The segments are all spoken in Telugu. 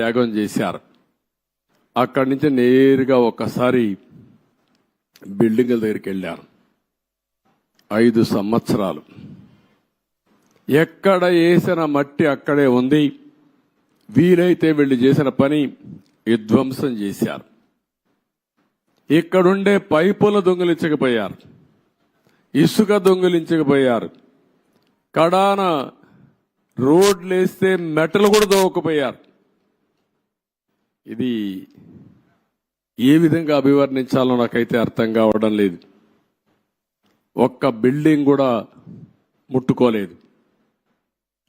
త్యాగం చేశారు. అక్కడి నుంచి నేరుగా ఒకసారి బిల్డింగుల దగ్గరికి వెళ్ళారు. ఐదు సంవత్సరాలు. ఎక్కడ వేసిన మట్టి అక్కడే ఉంది. వీలైతే వీళ్ళు చేసిన పని విధ్వంసం చేశారు. ఇక్కడుండే పైపులు దొంగిలించకపోయారు. ఇసుక దొంగిలించకపోయారు. కడాన రోడ్లు వేస్తే మెటలు కూడా దోవకపోయారు ఇది ఏ విధంగా అభివర్ణించాలో నాకైతే అర్థం కావడం లేదు. ఒక్క బిల్డింగ్ కూడా ముట్టుకోలేదు.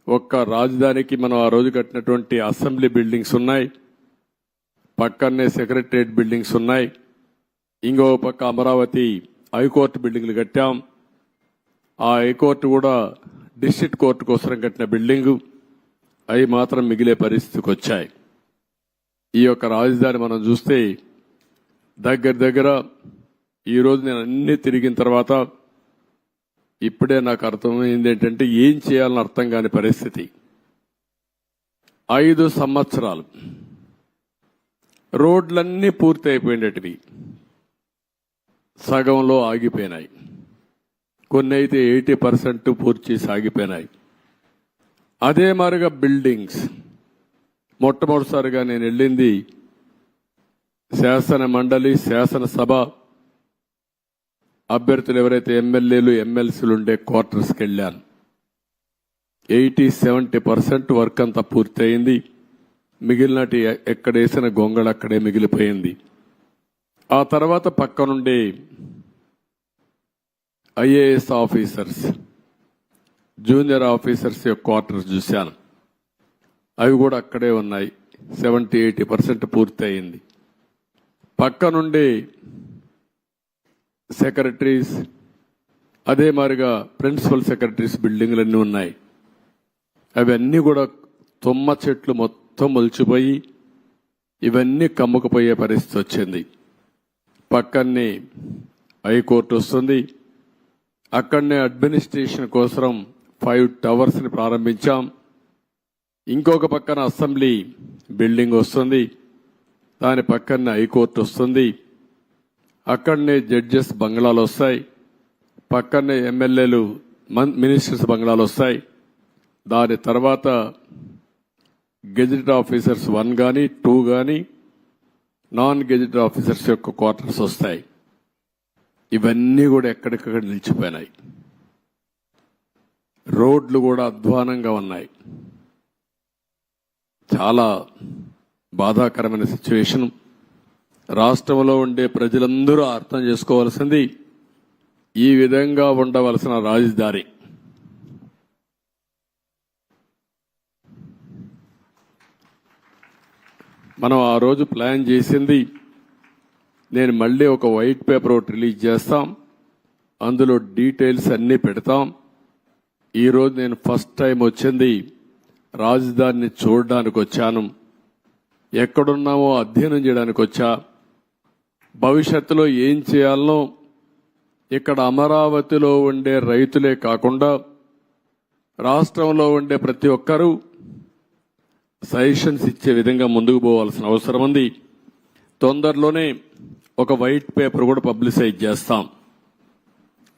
ఒక్క రాజధానికి మనం ఆ రోజు కట్టినటువంటి అసెంబ్లీ బిల్డింగ్స్ ఉన్నాయి. పక్కనే సెక్రటరియట్ బిల్డింగ్స్ ఉన్నాయి. ఇంకో పక్క అమరావతి హైకోర్టు బిల్డింగ్లు కట్టాం. ఆ హైకోర్టు కూడా డిస్ట్రిక్ట్ కోర్టు కోసం కట్టిన బిల్డింగు. అవి మాత్రం మిగిలే పరిస్థితికి వచ్చాయి. ఈ యొక్క రాజధాని మనం చూస్తే దగ్గర దగ్గర ఈరోజు నేను అన్ని తిరిగిన తర్వాత ఇప్పుడే నాకు అర్థమైంది ఏంటంటే ఏం చేయాలని అర్థం కాని పరిస్థితి. ఐదు సంవత్సరాలు. రోడ్లన్నీ పూర్తి అయిపోయినటివి సగంలో ఆగిపోయినాయి. కొన్ని అయితే ఎయిటీ పర్సెంట్ పూర్తి చేసి ఆగిపోయినాయి. అదే మాదిరిగా బిల్డింగ్స్. మొట్టమొదటిసారిగా నేను వెళ్ళింది శాసన మండలి శాసనసభ అభ్యర్థులు ఎవరైతే ఎమ్మెల్యేలు ఎమ్మెల్సీలు ఉండే క్వార్టర్స్కి వెళ్ళాను. ఎయిటీ సెవెంటీ పర్సెంట్ వర్క్ అంతా పూర్తయింది. మిగిలినటి ఎక్కడ వేసిన గొంగళ అక్కడే మిగిలిపోయింది. ఆ తర్వాత పక్కనుండే ఐఏఎస్ ఆఫీసర్స్ జూనియర్ ఆఫీసర్స్ యొక్క క్వార్టర్స్ చూశాను. అవి కూడా అక్కడే ఉన్నాయి. సెవెంటీ ఎయిటీ పర్సెంట్ పూర్తి అయింది. పక్క నుండి సెక్రటరీస్ అదే మాదిరిగా ప్రిన్సిపల్ సెక్రటరీస్ బిల్డింగ్లన్నీ ఉన్నాయి. అవన్నీ కూడా తుమ్మ చెట్లు మొత్తం మొలిచిపోయి ఇవన్నీ కమ్ముకుపోయే పరిస్థితి వచ్చింది. పక్కనే హైకోర్టు వస్తుంది. అక్కడనే అడ్మినిస్ట్రేషన్ కోసం ఫైవ్ టవర్స్ని ప్రారంభించాం. ఇంకొక పక్కన అసెంబ్లీ బిల్డింగ్ వస్తుంది. దాని పక్కనే హైకోర్టు వస్తుంది. అక్కడనే జడ్జెస్ బంగ్లాలు వస్తాయి. పక్కనే ఎమ్మెల్యేలు మన్- మినిస్టర్స్ బంగ్లాలు వస్తాయి. దాని తర్వాత గెజిటెడ్ ఆఫీసర్స్ వన్ కానీ టూ కానీ నాన్ గెజిటెడ్ ఆఫీసర్స్ యొక్క క్వార్టర్స్ వస్తాయి. ఇవన్నీ కూడా ఎక్కడికక్కడ నిలిచిపోయినాయి. రోడ్లు కూడా అధ్వానంగా ఉన్నాయి. చాలా బాధాకరమైన సిచ్యువేషన్ రాష్ట్రంలో ఉండే ప్రజలందరూ అర్థం చేసుకోవాల్సింది ఈ విధంగా ఉండవలసిన రాజధాని. మనం ఆ రోజు ప్లాన్ చేసింది నేను మళ్ళీ ఒక వైట్ పేపర్ ఒకటి రిలీజ్ చేస్తాం. అందులో డీటెయిల్స్ అన్నీ పెడతాం. ఈరోజు నేను ఫస్ట్ టైం వచ్చింది రాజధానిని చూడడానికి వచ్చాను. ఎక్కడున్నామో అధ్యయనం చేయడానికి వచ్చా. భవిష్యత్తులో ఏం చేయాలనో ఇక్కడ అమరావతిలో ఉండే రైతులే కాకుండా రాష్ట్రంలో ఉండే ప్రతి ఒక్కరూ సజెషన్స్ ఇచ్చే విధంగా ముందుకు పోవాల్సిన అవసరం ఉంది. తొందరలోనే ఒక వైట్ పేపర్ కూడా పబ్లిసైజ్ చేస్తాం.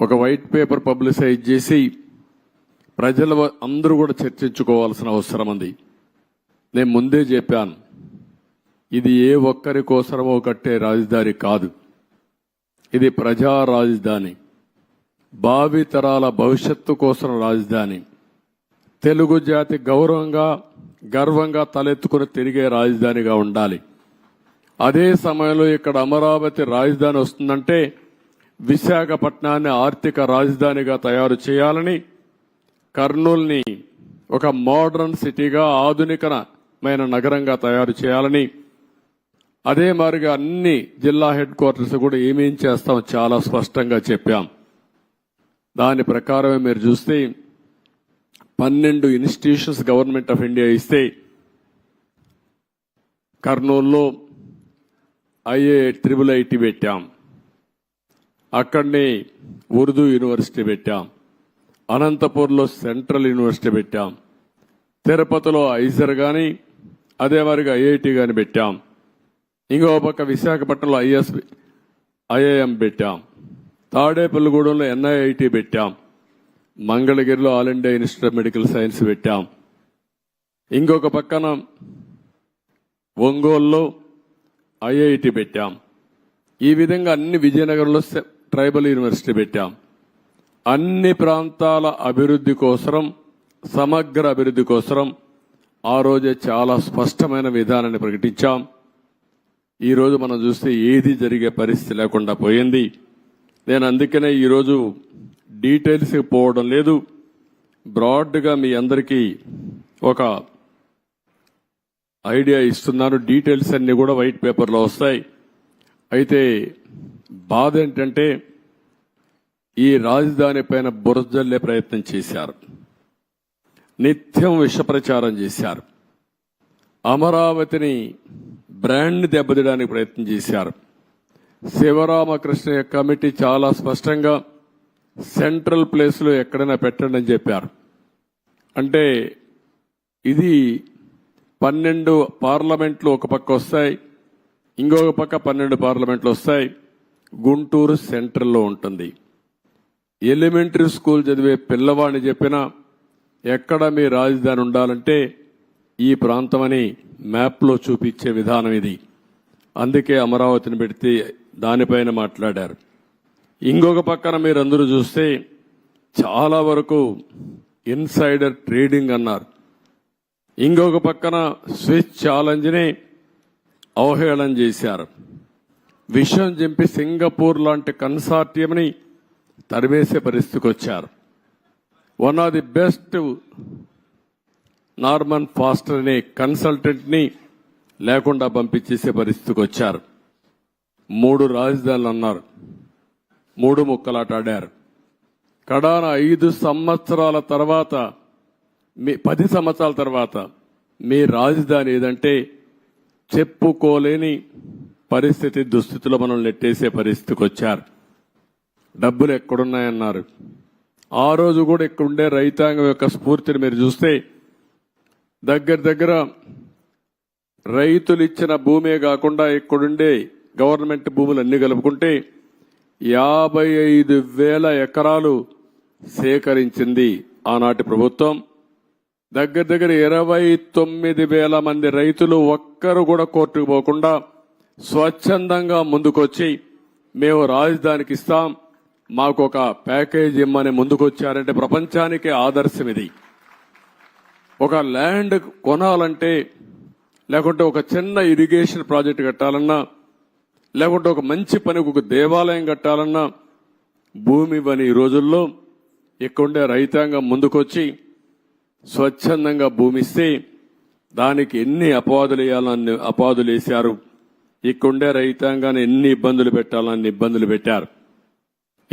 ఒక వైట్ పేపర్ పబ్లిసైజ్ చేసి ప్రజలు అందరూ కూడా చర్చించుకోవాల్సిన అవసరం ఉంది. నేను ముందే చెప్పాను. ఇది ఏ ఒక్కరి కోసమో కట్టే రాజధాని కాదు. ఇది ప్రజా రాజధాని. భావి తరాల భవిష్యత్తు కోసం రాజధాని. తెలుగు జాతి గౌరవంగా గర్వంగా తలెత్తుకుని తిరిగే రాజధానిగా ఉండాలి. అదే సమయంలో ఇక్కడ అమరావతి రాజధాని వస్తుందంటే విశాఖపట్నాన్ని ఆర్థిక రాజధానిగా తయారు చేయాలని కర్నూల్ని ఒక మోడర్న్ సిటీగా ఆధునికమైన నగరంగా తయారు చేయాలని అదే మారిగా అన్ని జిల్లా హెడ్ క్వార్టర్స్ కూడా ఏమేం చేస్తాం చాలా స్పష్టంగా చెప్పాం. దాని ప్రకారమే మీరు చూస్తే పన్నెండు ఇన్స్టిట్యూషన్స్ గవర్నమెంట్ ఆఫ్ ఇండియా ఇస్తే కర్నూలులో ఐఏ ట్రిపుల్ ఐటీ పెట్టాం. అక్కడనే ఉర్దూ యూనివర్సిటీ పెట్టాం. అనంతపూర్లో సెంట్రల్ యూనివర్సిటీ పెట్టాం. తిరుపతిలో ఐజర్ కానీ అదే వారిగా ఐఐటి కానీ పెట్టాం. ఇంకో పక్క విశాఖపట్నంలో ఐఎస్ ఐఐఎం పెట్టాం. తాడేపల్లిగూడెంలో ఎన్ఐఐటి పెట్టాం. మంగళగిరిలో All India Institute of Medical Science పెట్టాం. ఇంకొక పక్కన ఒంగోలులో ఐఐటి పెట్టాం. ఈ విధంగా అన్ని విజయనగరంలో ట్రైబల్ యూనివర్సిటీ పెట్టాం. అన్ని ప్రాంతాల అభివృద్ధి కోసరం సమగ్ర అభివృద్ధి కోసరం ఆ రోజే చాలా స్పష్టమైన విధానాన్ని ప్రకటించాం. ఈరోజు మనం చూస్తే ఏది జరిగే పరిస్థితి లేకుండా పోయింది. నేను అందుకనే ఈరోజు డీటెయిల్స్ పోవడం లేదు. బ్రాడ్గా మీ అందరికీ ఒక ఐడియా ఇస్తున్నాను. డీటెయిల్స్ అన్నీ కూడా వైట్ పేపర్లో వస్తాయి. అయితే బాధ ఏంటంటే ఈ రాజధాని పైన బురజల్లే ప్రయత్నం చేశారు. నిత్యం విషప్రచారం చేశారు. అమరావతిని బ్రాండ్ని దెబ్బతీయడానికి ప్రయత్నం చేశారు. శివరామకృష్ణ కమిటీ చాలా స్పష్టంగా సెంట్రల్ ప్లేస్లో ఎక్కడైనా పెట్టండి అని చెప్పారు. అంటే ఇది పన్నెండు పార్లమెంట్లు ఒక పక్క వస్తాయి ఇంకొక పక్క పన్నెండు పార్లమెంట్లు వస్తాయి. గుంటూరు సెంట్రల్లో ఉంటుంది. ఎలిమెంటరీ స్కూల్ చదివే పిల్లవాడిని చెప్పినా ఎక్కడ మీ రాజధాని ఉండాలంటే ఈ ప్రాంతమని మ్యాప్లో చూపించే విధానం ఇది. అందుకే అమరావతిని పెడితే దానిపైన మాట్లాడారు. ఇంకొక పక్కన మీరందరూ చూస్తే చాలా వరకు ఇన్సైడర్ ట్రేడింగ్ అన్నారు. ఇంకొక పక్కన స్విచ్ ఛాలెంజ్ని అవహేళన చేశారు. విషయం చెప్పి సింగపూర్ లాంటి కన్సార్టియంని తరివేసే పరిస్థితికి వచ్చారు. One of the best Norman Foster అనే కన్సల్టెంట్ని లేకుండా పంపించేసే పరిస్థితికి వచ్చారు. మూడు రాజధానులు అన్నారు. మూడు ముక్కలాటాడారు కడాన ఐదు సంవత్సరాల తర్వాత మీ పది సంవత్సరాల తర్వాత మీ రాజధాని ఏదంటే చెప్పుకోలేని పరిస్థితి దుస్థితిలో మనం నెట్టేసే పరిస్థితికి వచ్చారు. డబ్బులు ఎక్కడున్నాయన్నారు. ఆ రోజు కూడా ఇక్కడ ఉండే రైతాంగం యొక్క స్ఫూర్తిని మీరు చూస్తే దగ్గర దగ్గర రైతులు ఇచ్చిన భూమే కాకుండా ఇక్కడుండే గవర్నమెంట్ భూములు అన్ని కలుపుకుంటే యాభై ఐదు వేల ఎకరాలు సేకరించింది ఆనాటి ప్రభుత్వం. దగ్గర దగ్గర ఇరవై తొమ్మిది వేల మంది రైతులు ఒక్కరు కూడా కోర్టుకు పోకుండా స్వచ్ఛందంగా ముందుకొచ్చి మేము రాజధానికి ఇస్తాం మాకు ఒక ప్యాకేజ్ ఇమ్మని ముందుకొచ్చారంటే ప్రపంచానికి ఆదర్శం ఇది ఒక ల్యాండ్ కొనాలంటే లేకుంటే ఒక చిన్న ఇరిగేషన్ ప్రాజెక్ట్ కట్టాలన్నా లేకుంటే ఒక మంచి పనికి ఒక దేవాలయం కట్టాలన్నా భూమి ఇవ్వని ఈ రోజుల్లో ఇక్కడుండే రైతాంగం ముందుకొచ్చి స్వచ్ఛందంగా భూమి ఇస్తే దానికి ఎన్ని అపవాదులు వేయాలని అపవాదులు వేశారు ఇక్కడుండే రైతాంగాన్ని ఎన్ని ఇబ్బందులు పెట్టాలని ఇబ్బందులు పెట్టారు.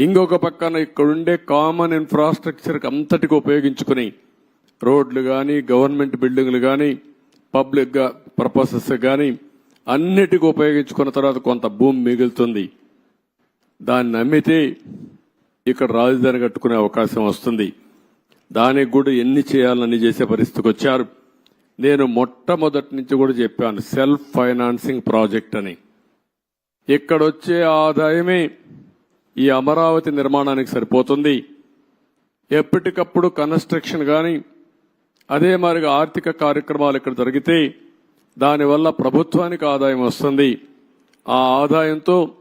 ఇంకొక పక్కన ఇక్కడుండే కామన్ ఇన్ఫ్రాస్ట్రక్చర్కి అంతటికి ఉపయోగించుకుని రోడ్లు కానీ గవర్నమెంట్ బిల్డింగ్లు కానీ పబ్లిక్ పర్పసెస్ కానీ అన్నిటికి ఉపయోగించుకున్న తర్వాత కొంత భూమి మిగులుతుంది. దాన్ని అమ్మితే ఇక్కడ రాజధాని కట్టుకునే అవకాశం వస్తుంది. దానికి కూడా ఎన్ని చేయాలని చేసే పరిస్థితికి వచ్చారు. నేను మొట్టమొదటి నుంచి కూడా చెప్పాను సెల్ఫ్ ఫైనాన్సింగ్ ప్రాజెక్ట్ అని. ఇక్కడ వచ్చే ఆదాయమే ఈ అమరావతి నిర్మాణానికి సరిపోతుంది. ఎప్పటికప్పుడు కన్స్ట్రక్షన్ కానీ అదే మాదిరిగా ఆర్థిక కార్యక్రమాలు ఇక్కడ జరిగితే దానివల్ల ప్రభుత్వానికి ఆదాయం వస్తుంది. ఆ ఆదాయంతో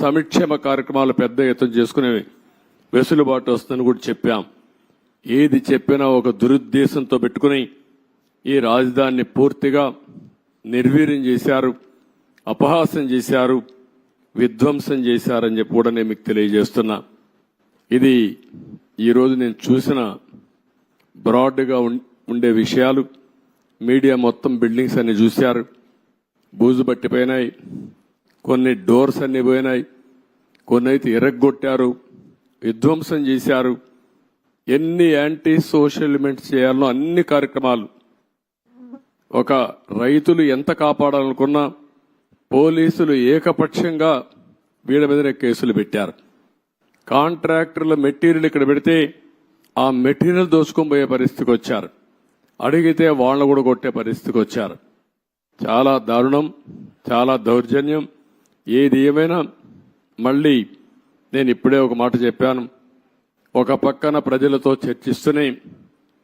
సంక్షేమ కార్యక్రమాలు పెద్ద ఎత్తున చేసుకునే వెసులుబాటు వస్తుందని కూడా చెప్పాం. ఏది చెప్పినా ఒక దురుద్దేశంతో పెట్టుకుని ఈ రాజధానిని పూర్తిగా నిర్వీర్యం చేశారు అపహాస్యం చేశారు. విధ్వంసం చేశారని చెప్పి కూడా నేను మీకు తెలియజేస్తున్నా. ఇది ఈరోజు నేను చూసిన బ్రాడ్గా ఉం- ఉండే విషయాలు. మీడియా మొత్తం బిల్డింగ్స్ అన్ని చూశారు. బూజు పట్టిపోయినాయి కొన్ని డోర్స్ అన్ని పోయినాయి. కొన్ని అయితే ఎరగొట్టారు విధ్వంసం చేశారు. ఎన్ని యాంటీ సోషల్ ఎలిమెంట్స్ చేయాలనో అన్ని కార్యక్రమాలు. ఒక రైతులు ఎంత కాపాడాలనుకున్నా పోలీసులు ఏకపక్షంగా వీళ్ళ మీద కేసులు పెట్టారు. కాంట్రాక్టర్ల మెటీరియల్ ఇక్కడ పెడితే ఆ మెటీరియల్ దోచుకొని పోయే పరిస్థితికి వచ్చారు. అడిగితే వాళ్ళని కూడా కొట్టే పరిస్థితికి వచ్చారు. చాలా దారుణం చాలా దౌర్జన్యం. ఏది ఏమైనా మళ్ళీ నేను ఇప్పుడే ఒక మాట చెప్పాను. ఒక పక్కన ప్రజలతో చర్చిస్తూనే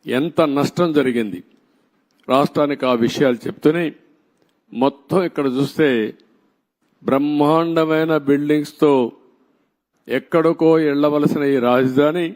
ఎంత నష్టం జరిగింది. రాష్ట్రానికి ఆ విషయాలు చెప్తూనే మొత్తం ఇక్కడ చూస్తే బ్రహ్మాండమైన బిల్డింగ్స్తో ఎక్కడికో వెళ్ళవలసిన ఈ రాజధాని